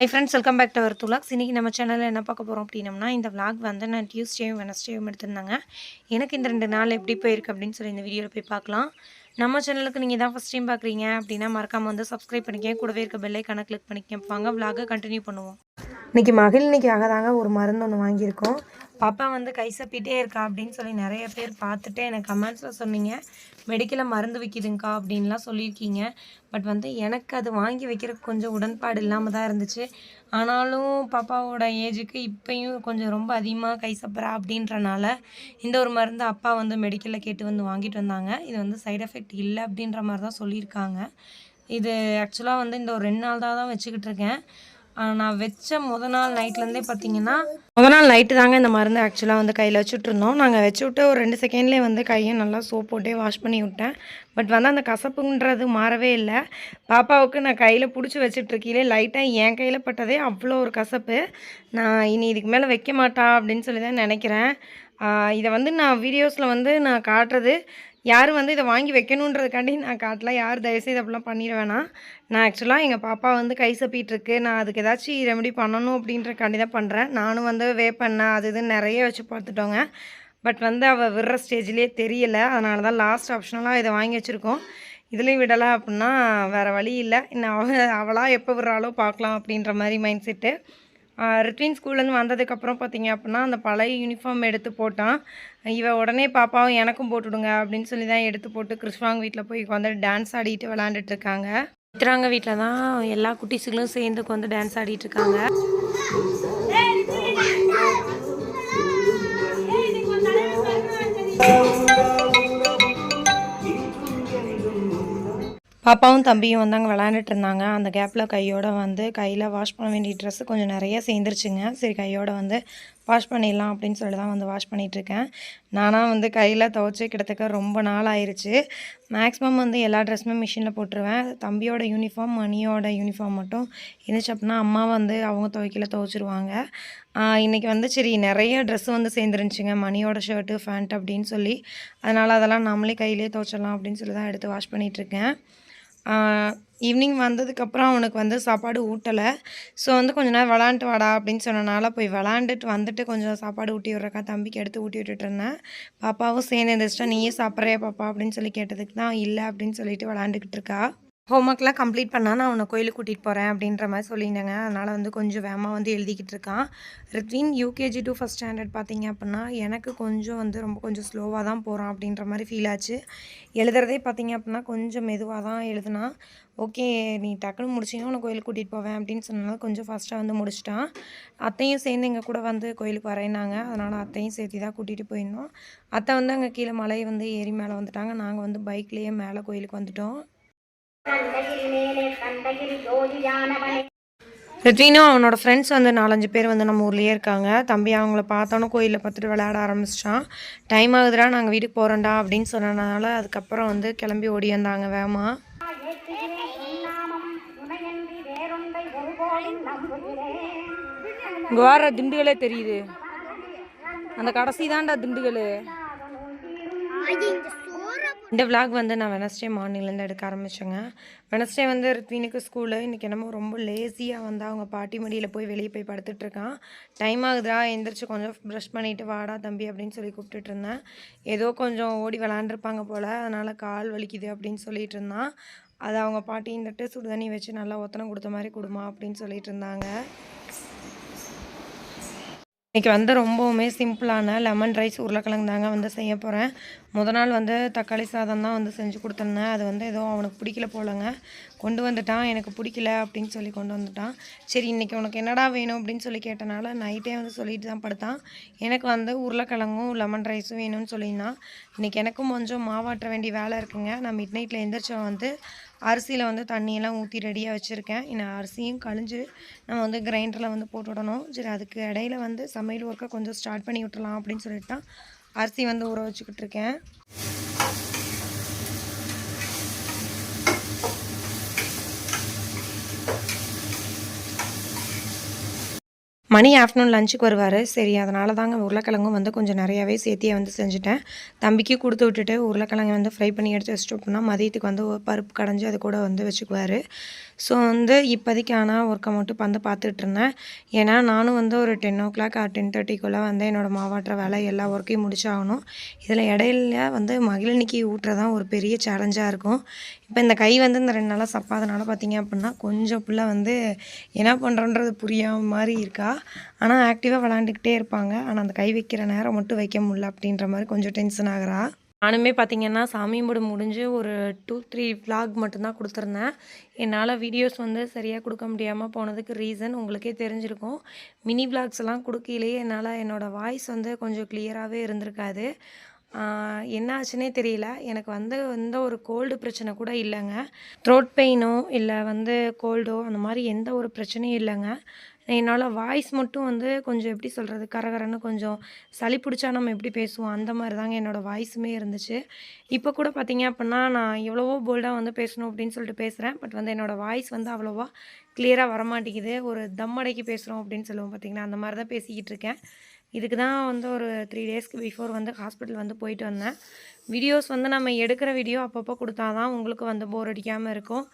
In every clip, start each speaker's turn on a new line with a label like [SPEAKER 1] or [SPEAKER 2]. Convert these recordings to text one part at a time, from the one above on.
[SPEAKER 1] Hi friends welcome back to our துலாக்ஸ் இன்றைக்கி நம்ம சேனலில் என்ன பார்க்க போகிறோம் அப்படின்னம்னா இந்த விளாக் வந்து நான் டியூஸ்டேயும் வெனஸ்டேயும் எடுத்திருந்தாங்க. எனக்கு இந்த ரெண்டு நாள் எப்படி போயிருக்கு அப்படின்னு சொல்லி இந்த வீடியோவில் போய் பார்க்கலாம். நம்ம சேனலுக்கு நீங்கள் தான் ஃபஸ்ட் டைம் பார்க்குறீங்க அப்படின்னா மறக்காமல் வந்து சப்ஸ்கிரைப் பண்ணிக்க கூடவே இருக்க பெல்லைக்கான கணக்கு கிளிக் பண்ணிக்க வாங்க விலாக கண்டினியூ பண்ணுவோம். இன்றைக்கி மகிழ்நிக்காக தாங்க ஒரு மருந்து ஒன்று வாங்கியிருக்கோம். பாப்பா வந்து கை சப்பிட்டே இருக்கா அப்படின்னு சொல்லி நிறைய பேர் பார்த்துட்டு எனக்கு கமெண்ட்ஸில் சொன்னீங்க. மெடிக்கலில் மருந்து விற்கிதுங்கக்கா அப்படின்லாம் சொல்லியிருக்கீங்க. பட் வந்து எனக்கு அது வாங்கி வைக்கிறதுக்கு கொஞ்சம் உடன்பாடு இல்லாமல் தான் இருந்துச்சு. ஆனாலும் பாப்பாவோட ஏஜுக்கு இப்பயும் கொஞ்சம் ரொம்ப அதிகமாக கை சப்புறா அப்படின்றனால இந்த ஒரு மருந்து அப்பா வந்து மெடிக்கலில் கேட்டு வந்து வாங்கிட்டு வந்தாங்க. இது வந்து சைட் எஃபெக்ட் இல்லை அப்படின்ற மாதிரி தான் சொல்லியிருக்காங்க. இது ஆக்சுவலாக வந்து இந்த ஒரு ரெண்டு நாள் தான் தான் வச்சுக்கிட்டு இருக்கேன். நான் வச்ச முத நாள் நைட்லேருந்தே பார்த்தீங்கன்னா முத நாள் நைட்டு தாங்க இந்த மருந்து ஆக்சுவலாக வந்து கையில் வச்சுட்டு இருந்தோம். நாங்கள் வச்சு விட்டு ஒரு ரெண்டு செகண்ட்லேயே வந்து கையை நல்லா சோப் போட்டே வாஷ் பண்ணி விட்டேன். பட் வந்து அந்த கசப்புன்றது மாறவே இல்லை. பாப்பாவுக்கு நான் கையில் பிடிச்சி வச்சுட்ருக்கீங்களே லைட்டாக என் கையில் பட்டதே அவ்வளோ ஒரு கசப்பு. நான் இனி இதுக்கு மேலே வைக்க மாட்டா அப்படின்னு சொல்லி தான் நினைக்கிறேன். இதை வந்து நான் வீடியோஸில் வந்து நான் காட்டுறது யாரும் வந்து இதை வாங்கி வைக்கணுன்றதுக்காண்டி நான் காட்டலாம் யார் தயவுசெய்து அப்படிலாம் பண்ணிட வேணாம். நான் ஆக்சுவலாக எங்கள் பாப்பா வந்து கை சப்பிட்டுருக்கு நான் அதுக்கு ஏதாச்சும் ரெமெடி பண்ணணும் அப்படின்றக்காண்டி தான் பண்ணுறேன் நானும் வந்து வேப்பெண்ணெய் அது இதுன்னு நிறைய வச்சு பார்த்துட்டோங்க. பட் வந்து அவள் விடுற ஸ்டேஜ்லேயே தெரியலை. அதனால தான் லாஸ்ட் ஆப்ஷனலாக இதை வாங்கி வச்சுருக்கோம். இதுலேயும் விடலை அப்படின்னா வேறு வழி இல்லை. இன்னும் அவ அவளாக எப்போ விடுறாளோ பார்க்கலாம் அப்படின்ற மாதிரி மைண்ட் செட்டு ரித்வின் ஸ்கூல்லேருந்து வந்ததுக்கப்புறம் பார்த்தீங்க அப்படின்னா அந்த பழைய யூனிஃபார்ம் எடுத்து போட்டான். இவன் உடனே பாப்பாவும் எனக்கும் போட்டுவிடுங்க அப்படின்னு சொல்லி தான் எடுத்து போட்டு கிறிஸ்வாங் வீட்டில் போய் வந்து டான்ஸ் ஆடிட்டு விளாண்டுட்டு இருக்காங்க. சித்ராங்க வீட்டில் தான் எல்லா குட்டீஸுகளும் சேர்ந்து வந்து டான்ஸ் ஆடிட்டு இருக்காங்க. அப்பாவும் தம்பியும் வந்து அங்கே விளையாண்டுட்டு இருந்தாங்க. அந்த கேப்பில் கையோட வந்து கையில் வாஷ் பண்ண வேண்டிய ட்ரெஸ்ஸு கொஞ்சம் நிறைய சேர்ந்துருச்சுங்க. சரி கையோட வந்து வாஷ் பண்ணிடலாம் அப்படின்னு சொல்லி தான் வந்து வாஷ் பண்ணிகிட்ருக்கேன் நானாக வந்து கையில் துவைச்சி கிட்டத்தட்ட ரொம்ப நாள் ஆயிடுச்சு மேக்ஸிமம் வந்து எல்லா ட்ரெஸ்ஸுமே மிஷினில் போட்டுருவேன். தம்பியோட யூனிஃபார்ம் மணியோட யூனிஃபார்ம் மட்டும் இருந்துச்சு அப்படின்னா அம்மா வந்து அவங்க துவைக்கல துவைச்சிருவாங்க. இன்றைக்கி வந்து சரி நிறைய ட்ரெஸ்ஸு வந்து சேர்ந்துருந்துச்சுங்க. மணியோட ஷர்ட்டு ஃபேண்ட் அப்படின்னு சொல்லி. அதனால் அதெல்லாம் நம்மளே கையிலே துவைச்சிடலாம் அப்படின்னு சொல்லி தான் எடுத்து வாஷ் பண்ணிகிட்ருக்கேன் ஈவினிங் வந்ததுக்கப்புறம் அவனுக்கு வந்து சாப்பாடு ஊட்டலை. ஸோ வந்து கொஞ்ச நேரம் விளாண்டுட்டு வாடா அப்படின்னு சொன்னனால போய் விளாண்டுட்டு வந்துட்டு கொஞ்சம் சாப்பாடு ஊட்டி விட்றக்கா தம்பிக்கு எடுத்து ஊட்டி விட்டுட்டு இருந்தேன். பாப்பாவும் சேர்ந்து எழுந்திரிச்சிட்டா நீயே சாப்பிட்றியா பாப்பா? அப்படின்னு சொல்லி கேட்டதுக்கு தான் இல்லை அப்படின்னு சொல்லிட்டு விளாண்டுக்கிட்டு இருக்கா. ஹோம்ஒர்க்லாம் கம்ப்ளீட் பண்ணா நான் அவனை கோயிலுக்கு கூட்டிகிட்டு போகிறேன் அப்படின்ற மாதிரி சொல்லியிருந்தேங்க. அதனால் வந்து கொஞ்சம் வேகமாக வந்து எழுதிக்கிட்டு இருக்கான். Rithvin UKG to first standard பார்த்தீங்க அப்படின்னா எனக்கு கொஞ்சம் வந்து ரொம்ப கொஞ்சம் ஸ்லோவாக தான் போகிறான் அப்படின்ற மாதிரி ஃபீல் ஆச்சு. எழுதுறதே பார்த்தீங்க அப்படின்னா கொஞ்சம் மெதுவாக தான் எழுதுனா ஓகே நீ டக்குன்னு முடிச்சிங்கன்னா உன்னை கோயிலுக்கு கூட்டிகிட்டு போவேன் அப்படின்னு சொன்னனால கொஞ்சம் ஃபாஸ்ட்டாக வந்து முடிச்சிட்டான். அத்தையும் சேர்ந்து எங்கள் கூட வந்து கோயிலுக்கு வரையினாங்க. அதனால் அத்தையும் சேர்த்து தான் கூட்டிகிட்டு போயிருந்தோம். அத்தை வந்து அங்கே கீழே மலை வந்து ஏறி மேலே வந்துட்டாங்க. நாங்கள் வந்து பைக்லேயே மேலே கோயிலுக்கு வந்துட்டோம். ரித்வினும் அவனோட ஃப்ரெண்ட்ஸ் வந்து நாலஞ்சு பேர் வந்து நம்ம ஊர்லேயே இருக்காங்க. தம்பி அவங்கள பார்த்தோன்னே கோயிலில் பார்த்துட்டு விளையாட ஆரம்பிச்சிட்டான். டைம் ஆகுதுடா நாங்கள் வீட்டுக்கு போகிறோம்டா அப்படின்னு சொன்னனால அதுக்கப்புறம் வந்து கிளம்பி ஓடி வந்தாங்க வேமா. இங்கே வர திண்டுகளே தெரியுது. அந்த கடைசி தான்டா திண்டுகள் இந்த vlog வந்து நான் வெனஸ்டே மார்னிங்லேருந்து எடுக்க ஆரம்பித்தேங்க வெனஸ்டே வந்து ரித்வினுக்கு ஸ்கூலு இன்றைக்கி என்னமோ ரொம்ப லேசியாக வந்து அவங்க பாட்டி மடியில் போய் வெளியே போய் படுத்துட்ருக்கான் டைம் ஆகுதுடா எந்திரிச்சு கொஞ்சம் ப்ரஷ் பண்ணிவிட்டு வாடா தம்பி அப்படின்னு சொல்லி கூப்பிட்டுட்டு இருந்தேன். ஏதோ கொஞ்சம் ஓடி விளாண்டுருப்பாங்க போல் அதனால் கால் வலிக்குது அப்படின்னு சொல்லிட்டு இருந்தான். அதை அவங்க பாட்டி இருந்துட்டு சுடு தண்ணி வச்சு நல்லா ஒத்தனை கொடுத்த மாதிரி கொடுமா அப்படின்னு சொல்லிட்டு இருந்தாங்க. இன்றைக்கி வந்து ரொம்பவுமே சிம்பிளான லெமன் ரைஸ் உருளைக்கிழங்கு தாங்க வந்து செய்ய போகிறேன் முத நாள் வந்து தக்காளி சாதம் தான் வந்து செஞ்சு கொடுத்துருந்தேன். அது வந்து ஏதோ அவனுக்கு பிடிக்கல போலங்க. கொண்டு வந்துட்டான். எனக்கு பிடிக்கல அப்படின்னு சொல்லி கொண்டு வந்துட்டான். சரி இன்றைக்கி உனக்கு என்னடா வேணும் அப்படின்னு சொல்லி கேட்டனால நைட்டே வந்து சொல்லிட்டு தான் படுத்தான். எனக்கு வந்து உருளைக்கிழங்கும் லெமன் ரைஸும் வேணும்னு சொல்லியிருந்தான். இன்றைக்கி எனக்கும் கொஞ்சம் மாவாட்ட வேண்டிய வேலை இருக்குங்க. நான் மிட் நைட்டில் எந்திரிச்சோம் வந்து அரிசியில் வந்து தண்ணியெல்லாம் ஊற்றி ரெடியாக வச்சுருக்கேன். இன்னும் அரிசியும் கழிஞ்சு நம்ம வந்து கிரைண்டரில் வந்து போட்டு விடணும். சரி அதுக்கு இடையில வந்து சமையல் ஒர்க்கை கொஞ்சம் ஸ்டார்ட் பண்ணி விட்டுலாம் அப்படின்னு சொல்லிட்டு தான் அரிசி வந்து ஊற வச்சுக்கிட்டு இருக்கேன். மணி ஆஃப்டர்நூன் லஞ்சுக்கு வருவார். சரி அதனால தாங்க உருளைக்கிழங்கும் வந்து கொஞ்சம் நிறையாவே சேர்த்தியே வந்து செஞ்சுட்டேன். தம்பிக்கு கொடுத்து விட்டுட்டு உருளைக்கிழங்கு வந்து ஃப்ரை பண்ணி எடுத்து வச்சுட்டு அப்படின்னா மதியத்துக்கு வந்து ஒரு பருப்பு கடைஞ்சி அது கூட வந்து வச்சுக்குவார். ஸோ வந்து இப்போதைக்கு ஆனால் ஒர்க்கை மட்டும் வந்து பார்த்துட்டு இருந்தேன். ஏன்னா நானும் வந்து ஒரு டென் ஓ கிளாக் டென் தேர்ட்டிக்குள்ளே வந்து என்னோடய மாவாட்டுற வேலை எல்லா ஒர்க்கையும் முடிச்சாகணும். இதில் இடையில வந்து மகிழனிக்கு ஊட்டுறதான் ஒரு பெரிய சேலஞ்சாக இருக்கும். இப்போ இந்த கை வந்து இந்த ரெண்டு நாளாக சப்பாதனால பார்த்தீங்க அப்படின்னா கொஞ்சம் பிள்ளை வந்து என்ன பண்ணுறோன்றது புரியாத மாதிரி இருக்கா? ஆனால் ஆக்டிவாக விளாண்டுக்கிட்டே இருப்பாங்க. ஆனால் அந்த கை வைக்கிற நேரம் மட்டும் வைக்க முடியல அப்படின்ற மாதிரி கொஞ்சம் டென்ஷன் ஆகுறா. நானுமே பார்த்தீங்கன்னா சாமி கும்பிடு முடிஞ்சு ஒரு டூ த்ரீ vlog மட்டும்தான் கொடுத்துருந்தேன். என்னால் வீடியோஸ் வந்து சரியாக கொடுக்க முடியாமல் போனதுக்கு ரீசன் உங்களுக்கே தெரிஞ்சிருக்கும். மினி vlogs கொடுக்கையிலேயே என்னால் என்னோடய வாய்ஸ் வந்து கொஞ்சம் கிளியராகவே இருந்திருக்காது. என்ன ஆச்சுன்னே தெரியல. எனக்கு வந்து எந்த ஒரு கோல்டு பிரச்சனை கூட இல்லைங்க. த்ரோட் பெயினோ இல்லை வந்து கோல்டோ அந்த மாதிரி எந்த ஒரு பிரச்சனையும் இல்லைங்க. என்னால் வாய்ஸ் மட்டும் வந்து கொஞ்சம் எப்படி சொல்கிறது கரகரன்னு கொஞ்சம் சளி பிடிச்சா நம்ம எப்படி பேசுவோம்? அந்த மாதிரி தாங்க என்னோடய வாய்ஸுமே இருந்துச்சு. இப்போ கூட பார்த்தீங்க அப்படின்னா நான் எவ்வளவோ போல்டாக வந்து பேசணும் அப்படின்னு சொல்லிட்டு பேசுகிறேன் பட் வந்து என்னோடய வாய்ஸ் வந்து அவ்வளோவா கிளியராக வரமாட்டேங்குது. ஒரு தம் அடைக்கி பேசுகிறோம் அப்படின்னு சொல்லுவோம் பார்த்தீங்கன்னா அந்த மாதிரி தான் பேசிக்கிட்டு இருக்கேன். இதுக்கு தான் வந்து ஒரு த்ரீ டேஸ்க்கு பிஃபோர் வந்து ஹாஸ்பிட்டல் வந்து போயிட்டு வந்தேன். வீடியோஸ் வந்து நம்ம எடுக்கிற வீடியோ அப்பப்போ கொடுத்தா தான் உங்களுக்கு வந்து போர் அடிக்காமல் இருக்கும்.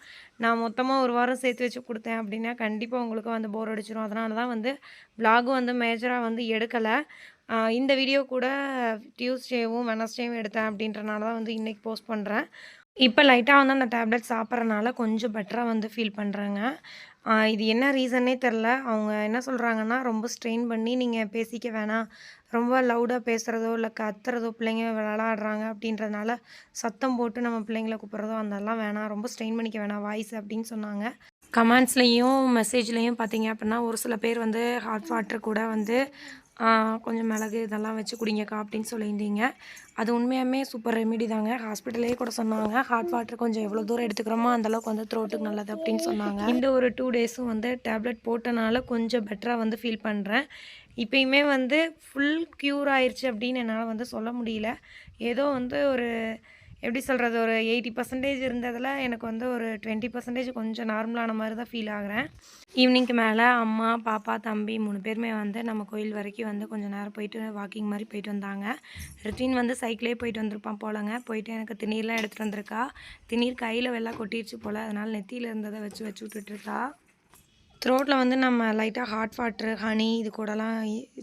[SPEAKER 1] நான் மொத்தமாக ஒரு வாரம் சேர்த்து வச்சு கொடுத்தேன் அப்படின்னா கண்டிப்பாக உங்களுக்கு வந்து போர் அடிச்சிடும் அதனால தான் வந்து vlog-உம் வந்து மேஜராக வந்து எடுக்கலை. இந்த வீடியோ கூட டியூஸ்டேவும் வெனஸ்டேவும் எடுத்தேன் அப்படின்றனால தான் வந்து இன்றைக்கி போஸ்ட் பண்ணுறேன் இப்போ லைட்டாக வந்து அந்த டேப்லெட் சாப்பிட்றனால கொஞ்சம் பெட்டராக வந்து ஃபீல் பண்ணுறேங்க இது என்ன ரீசன்னே தெரில அவங்க என்ன சொல்கிறாங்கன்னா ரொம்ப ஸ்ட்ரெயின் பண்ணி நீங்கள் பேசிக்க வேணாம். ரொம்ப லவுடாக பேசுகிறதோ இல்லை கத்துறதோ பிள்ளைங்க விளையாடுறாங்க அப்படின்றதுனால சத்தம் போட்டு நம்ம பிள்ளைங்கள கூப்பிட்றதோ அதெல்லாம் வேணாம். ரொம்ப ஸ்ட்ரெயின் பண்ணிக்க வேணாம் வாய்ஸ் அப்படின்னு சொன்னாங்க. கமெண்ட்ஸ்லேயும் மெசேஜ்லேயும் பார்த்தீங்க அப்படின்னா ஒரு சில பேர் வந்து ஹாட் வாட்டர் கூட வந்து கொஞ்சம் மிளகு இதெல்லாம் வச்சு குடிங்கக்கா அப்படின்னு சொல்லியிருந்தீங்க. அது உண்மையாமே சூப்பர் ரெமிடி தாங்க. ஹாஸ்பிட்டலே கூட சொன்னாங்க. ஹாட் வாட்டர் கொஞ்சம் எவ்வளோ தூரம் எடுத்துக்கிறோமோ அந்தளவுக்கு வந்து த்ரோட்டுக்கு நல்லது அப்படின்னு சொன்னாங்க. இந்த ஒரு டூ டேஸும் வந்து டேப்லெட் போட்டனால கொஞ்சம் பெட்டராக வந்து ஃபீல் பண்ணுறேன் இப்பயுமே வந்து ஃபுல் க்யூர் ஆயிடுச்சு அப்படின்னு என்னால் வந்து சொல்ல முடியல. ஏதோ வந்து ஒரு எப்படி சொல்கிறது ஒரு எயிட்டி பர்சன்டேஜ் இருந்ததில் எனக்கு வந்து ஒரு டுவெண்ட்டி பர்சன்டேஜ் கொஞ்சம் நார்மலான மாதிரி தான் ஃபீல் ஆகுறேன். ஈவினிங்க்கு மேலே அம்மா பாப்பா தம்பி மூணு பேருமே வந்து நம்ம கோயில் வரைக்கும் வந்து கொஞ்சம் நேரம் போயிட்டு வாக்கிங் மாதிரி போயிட்டு வந்தாங்க. ரித்வின் வந்து சைக்கிளே போயிட்டு வந்திருப்பான் போலங்க. போயிட்டு எனக்கு திணீர்லாம் எடுத்துகிட்டு வந்திருக்கா. திணீர் கையில் வெள்ளம் கொட்டிடுச்சு போல். அதனால் நெத்தியில் இருந்ததை வச்சு வச்சு விட்டுட்ருக்கா த்ரோட்டில் வந்து நம்ம லைட்டாக ஹாட் வாட்ரு ஹனி இது கூடலாம்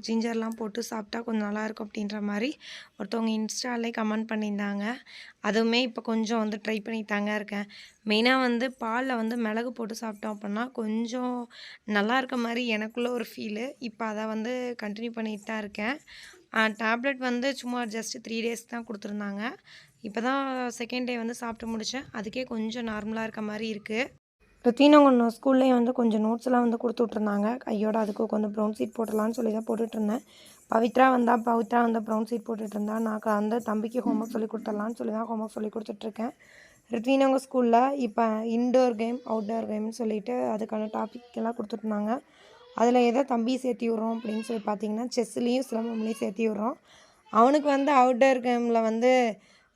[SPEAKER 1] ஜிஞ்சர்லாம் போட்டு சாப்பிட்டா கொஞ்சம் நல்லாயிருக்கும் அப்படின்ற மாதிரி ஒருத்தவங்க இன்ஸ்டாலே கமெண்ட் பண்ணியிருந்தாங்க. அதுவுமே இப்போ கொஞ்சம் வந்து ட்ரை பண்ணித்தாங்க இருக்கேன். மெயினாக வந்து பாலில் வந்து மிளகு போட்டு சாப்பிட்டோம் அப்படின்னா கொஞ்சம் நல்லா இருக்க மாதிரி எனக்குள்ளே ஒரு ஃபீலு இப்போ அதை வந்து கண்டினியூ பண்ணிட்டு தான் இருக்கேன். டேப்லெட் வந்து சும்மா ஜஸ்ட் த்ரீ டேஸ் தான் கொடுத்துருந்தாங்க. இப்போ தான் செகண்ட் டே வந்து சாப்பிட்டு முடித்தேன் அதுக்கே கொஞ்சம் நார்மலாக இருக்க மாதிரி இருக்குது ருத்தீன் நான் ஸ்கூல்லேயும் வந்து கொஞ்சம் நோட்ஸ்லாம் வந்து கொடுத்து விட்ருந்தாங்க கையோட அதுக்கு கொஞ்சம் ப்ரௌன் சீட் போடலான்னு சொல்லி தான் போட்டுட்ருந்தேன் பவித்ரா வந்தால் பவித்ரா வந்து ப்ரௌன் சீட் போட்டுட்டு இருந்தா. நான் அந்த வந்து தம்பிக்கு ஹோம்ஒர்க் சொல்லி கொடுத்துடலான்னு சொல்லி தான் ஹோம்ஒர்க் சொல்லி கொடுத்துட்ருக்கேன் ரித்வின் ஸ்கூலில் இப்போ இன்டோர் கேம் அவுட்டோர் கேம்னு சொல்லிட்டு அதுக்கான டாபிக் எல்லாம் கொடுத்துட்ருந்தாங்க அதில் எதை தம்பி சேர்த்தி விட்றோம் அப்படின்னு சொல்லி பார்த்தீங்கன்னா செஸ்லேயும் சிலம்பம்லேயும் சேர்த்தி விட்றோம். அவனுக்கு வந்து அவுட்டோர் கேமில் வந்து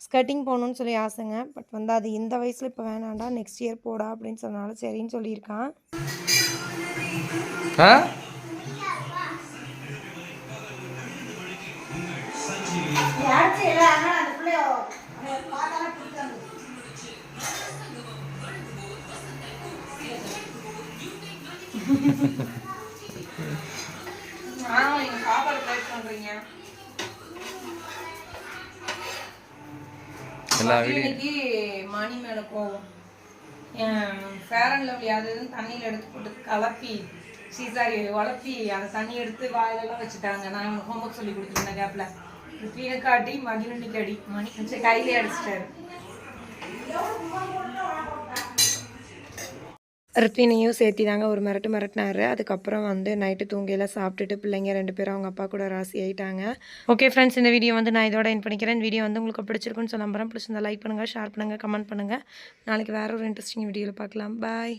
[SPEAKER 1] ஸ்கட்டிங் போகணுன்னு சொல்லி ஆசைங்க. பட் வந்து அது இந்த வயசில் இப்போ வேணாண்டா நெக்ஸ்ட் இயர் போடா அப்படின்னு சொன்னால சரின்னு சொல்லியிருக்கான்.
[SPEAKER 2] ஆ?
[SPEAKER 1] சாப்பாடு
[SPEAKER 2] எல்லா வீடியோ
[SPEAKER 1] மணி மேலே போவோம் ஃபேர் அண்ட் லவ்லி அது தண்ணியில் எடுத்து போட்டு கலப்பி சீசாரி உழப்பி அந்த தண்ணி எடுத்து வாயிலெல்லாம் வச்சுட்டாங்க. நான் ஹோம்ஒர்க் சொல்லி கொடுத்துருந்தேன் கேப்பில் ருத்வீனுக்கு அடி மகிழனுக்கு அடி. மணி கையிலே அடிச்சிட்டாரு. ரித்வினையும் சேர்த்தி தாங்க ஒரு மிரட்டு மிரட்டினாரு. அதுக்கப்புறம் வந்து நைட்டு தூங்கியெல்லாம் சாப்பிட்டுட்டு பிள்ளைங்க ரெண்டு பேரும் அவங்க அப்பா கூட ராசி ஆயிட்டாங்க. ஓகே ஃப்ரெண்ட்ஸ் இந்த வீடியோ வந்து நான் இதோட என் பண்ணிக்கிறேன். வீடியோ வந்து உங்களுக்கு பிடிச்சிருக்குன்னு சொல்ல நம்புறேன். பிடிச்சிருந்தா லைக் பண்ணுங்கள் ஷேர் பண்ணுங்கள் கமெண்ட் பண்ணுங்கள் நாளைக்கு வேறு ஒரு இன்ட்ரெஸ்டிங் வீடியோவில் பார்க்கலாம். பாய்